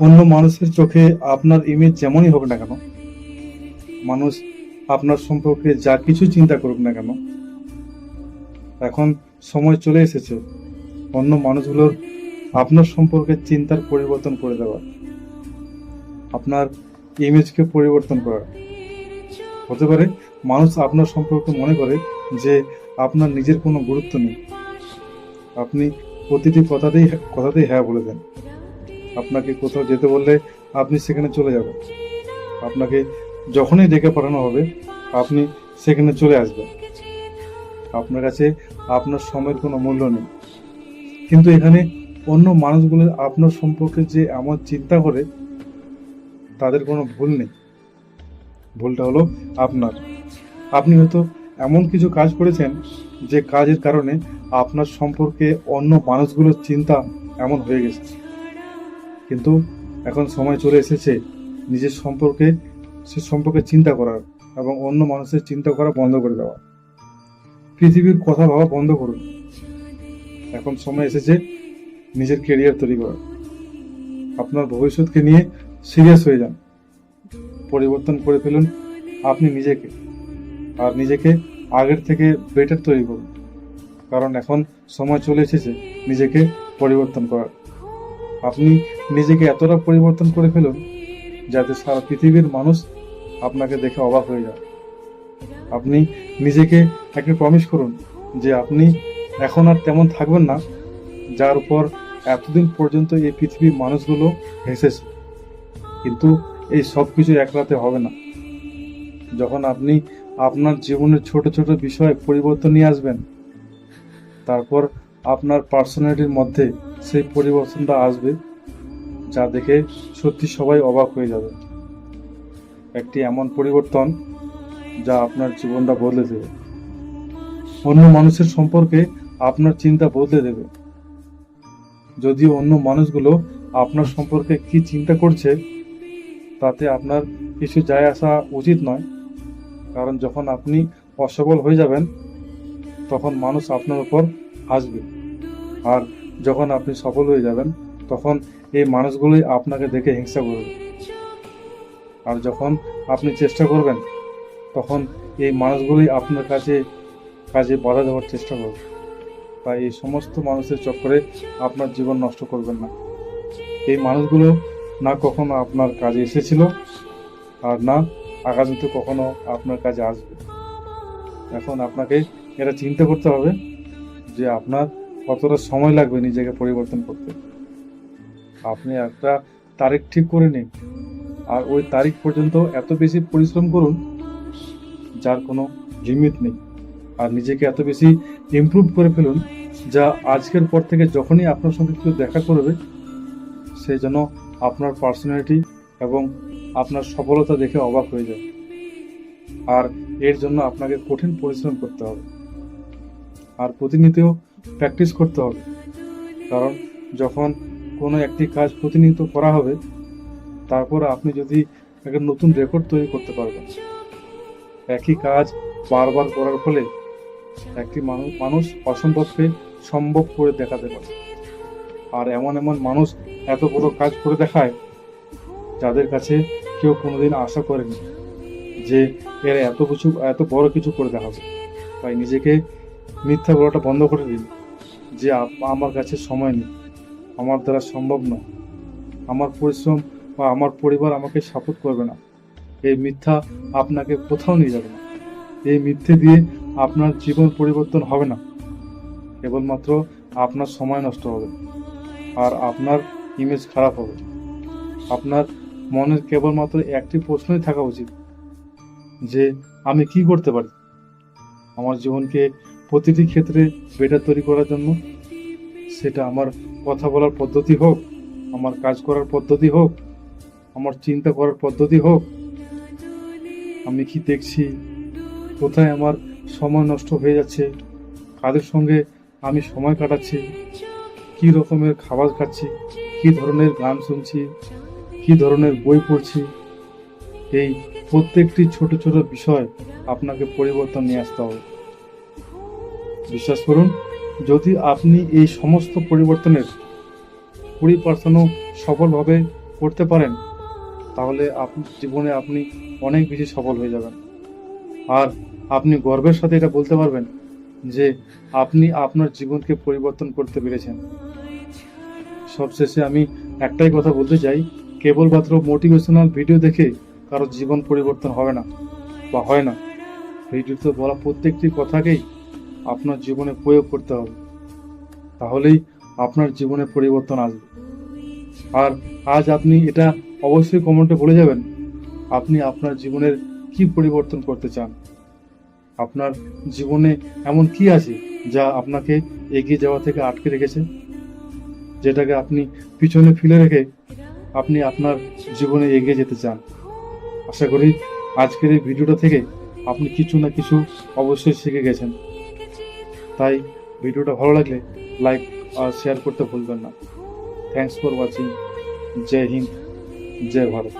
অন্য মানুষের চোখে আপনার ইমেজ যেমনই হোক না কেন, মানুষ আপনার সম্পর্কে যা কিছু চিন্তা করুক না কেন, এখন সময় চলে এসেছে অন্য মানুষগুলোর আপনার সম্পর্কে চিন্তার পরিবর্তন করে দেওয়া আপনার ইমেজকে পরিবর্তন করা হতে পারে মানুষ আপনার সম্পর্কে মনে করে যে আপনার নিজের কোনো গুরুত্ব নেই। আপনি প্রতিটি কথাতেই কথাতেই হ্যাঁ বলে দেন। আপনাকে কোথাও যেতে বললে আপনি সেখানে চলে যাবেন। আপনাকে যখনই ডেকে পাঠানো হবে, আপনি সেখানে চলে আসবেন। আপনার কাছে আপনার সময়ের কোনো মূল্য নেই। কিন্তু এখানে অন্য মানুষগুলো আপনার সম্পর্কে যে এমন চিন্তা করে, তাদের কোনো ভুল নেই। ভুলটা হলো আপনার। আপনি হয়তো এমন কিছু কাজ করেছেন যে কাজের কারণে আপনার সম্পর্কে অন্য মানুষগুলোর চিন্তা এমন হয়ে গেছে। কিন্তু এখন সময় চলে এসেছে নিজের সম্পর্কে, সে সম্পর্কে চিন্তা করার এবং অন্য মানুষের চিন্তা করা বন্ধ করে দেওয়া। পৃথিবীর কথা ভাবা বন্ধ করুন। এখন সময় এসেছে নিজের কেরিয়ার তৈরি করার। আপনার ভবিষ্যৎকে নিয়ে সিরিয়াস হয়ে যান। পরিবর্তন করে ফেলুন আপনি নিজেকে আর নিজেকে আগের থেকে বেটার তৈরি করুন। কারণ এখন সময় চলে এসেছে নিজেকে পরিবর্তন করার। আপনি নিজেকে এতটা পরিবর্তন করে ফেলুন যাতে সারা পৃথিবীর মানুষ আপনাকে দেখে অবাক হয়ে যায়। আপনি নিজেকে একটা প্রমিস করুন যে আপনি এখন আর তেমন থাকবেন না, যার উপর এতদিন পর্যন্ত এই পৃথিবীর মানুষগুলো হেসেছে। কিন্তু এই সব কিছু এক রাতে হবে না। যখন আপনি আপনার জীবনের ছোট ছোট বিষয়ে পরিবর্তন নিয়ে আসবেন, তারপর আপনার পার্সোনালিটির মধ্যে সেই পরিবর্তনটা আসবে, যা দেখে সত্যি সবাই অবাক হয়ে যাবে। একটি এমন পরিবর্তন যা আপনার জীবনটা বদলে দেবে। অন্য মানুষের সম্পর্কে আপনার চিন্তা বদলে দেবে। যদিও অন্য মানুষগুলো আপনার সম্পর্কে কি চিন্তা করছে, তাতে আপনার কিছু যায় আসা উচিত নয়। কারণ যখন আপনি অসফল হয়ে যাবেন, তখন মানুষ আপনার উপর আসবে আর যখন আপনি সফল হয়ে যাবেন, তখন এই মানুষগুলোই আপনাকে দেখে হিংসা করবে। আর যখন আপনি চেষ্টা করবেন, তখন এই মানুষগুলোই আপনার কাছে কাজে বাধা দেওয়ার চেষ্টা করবে। তাই এই সমস্ত মানুষের চক্করে আপনার জীবন নষ্ট করবেন না। এই মানুষগুলো না কখনো আপনার কাজে এসেছিল আর না আগামীতে কখনো আপনার কাজে আসবে। এখন আপনাকে এটা চিন্তা করতে হবে যে আপনার কতটা সময় লাগবে নিজেকে পরিবর্তন করতে? আপনি একটা তারিখ ঠিক করে নিন। আর ওই তারিখ পর্যন্ত এত বেশি পরিশ্রম করুন, যার কোনো লিমিট নেই। আর নিজেকে এত বেশি ইমপ্রুভ করে ফেলুন, যা আজকের পর থেকে যখনই আপনার সঙ্গে কেউ দেখা করবে, সে যেন আপনার পার্সোনালিটি এবং আপনার সফলতা দেখে অবাক হয়ে যায়। আর এর জন্য আপনাকে কঠিন পরিশ্রম করতে হবে। আর প্রতিনিয়ত প্র্যাকটিস করতে হবে। কারণ যখন কোনো একটি কাজ প্রতিনিয়ত করা হবে, তারপর আপনি যদি একটা নতুন রেকর্ড তৈরি করতে পারবেন। একই কাজ বারবার করার ফলে একটি মানুষ অসম্ভবকে সম্ভব করে দেখাতে পারে। আর এমন এমন মানুষ এত বড় কাজ করে দেখায়, যাদের কাছে কেউ কোনোদিন আশা করেনি যে এরা এত কিছু, এত বড় কিছু করে দেখাবে। তাই নিজেকে মিথ্যা বলাটা বন্ধ করে দিন যে আমার কাছে সময় নেই। আমার দ্বারা সম্ভব নয়। আমার পরিশ্রম বা আমার পরিবার আমাকে সাপোর্ট করবে না। এই মিথ্যা আপনাকে কোথাও নিয়ে যাবে না। এই মিথ্যে দিয়ে আপনার জীবন পরিবর্তন হবে না। কেবলমাত্র আপনার সময় নষ্ট হবে আর আপনার ইমেজ খারাপ হবে। আপনার মনের কেবলমাত্র একটি প্রশ্নই থাকা উচিত যে আমি কি করতে পারি? আমার জীবনকে প্রতিটি ক্ষেত্রে বেটার তৈরি করার জন্য সেটা আমার কথা বলার পদ্ধতি হোক, আমার কাজ করার পদ্ধতি হোক, আমার চিন্তা করার পদ্ধতি হোক, আমি কি দেখছি, কোথায় আমার সময় নষ্ট হয়ে যাচ্ছে, কাদের সঙ্গে আমি সময় কাটাচ্ছি, কি রকমের খাবার খাচ্ছি, কি ধরনের গান শুনছি, কি ধরনের বই পড়ছি, এই প্রত্যেকটি ছোট ছোট বিষয় আপনাকে পরিবর্তন নিয়ে আসতে হবে। বিশ্বাস করুন, যদি আপনি এই সমস্ত পরিবর্তনের কুড়ি সফলভাবে করতে পারেন, তাহলে আপনি, জীবনে আপনি অনেক বেশি সফল হয়ে যাবেন। আর আপনি গর্বের সাথে এটা বলতে পারবেন যে আপনি আপনার জীবনকে পরিবর্তন করতে পেরেছেন। সবশেষে আমি একটাই কথা বলতে চাই, কেবলমাত্র মোটিভেশনাল ভিডিও দেখে কারও জীবন পরিবর্তন হবে না বা হয় না। ভিডিওতে বলা প্রত্যেকটি কথাকেই আপনার জীবনে প্রয়োগ করতে হবে। তাহলেই আপনার জীবনে পরিবর্তন আসবে। আর আজ আপনি এটা অবশ্যই কমেন্টে বলে যাবেন, আপনি আপনার জীবনের কি পরিবর্তন করতে চান? আপনার জীবনে এমন কি আছে যা আপনাকে এগিয়ে যাওয়া থেকে আটকে রেখেছে? যেটাকে আপনি পিছনে ফেলে রেখে আপনি আপনার জীবনে এগিয়ে যেতে চান। আশা করি আজকের এই ভিডিওটা থেকে আপনি কিছু না কিছু অবশ্যই শিখে গেছেন। তাই ভিডিওটা ভালো লাগলে লাইক আর শেয়ার করতে ভুলবেন না। Thanks for watching Jai Hind Jai Bharat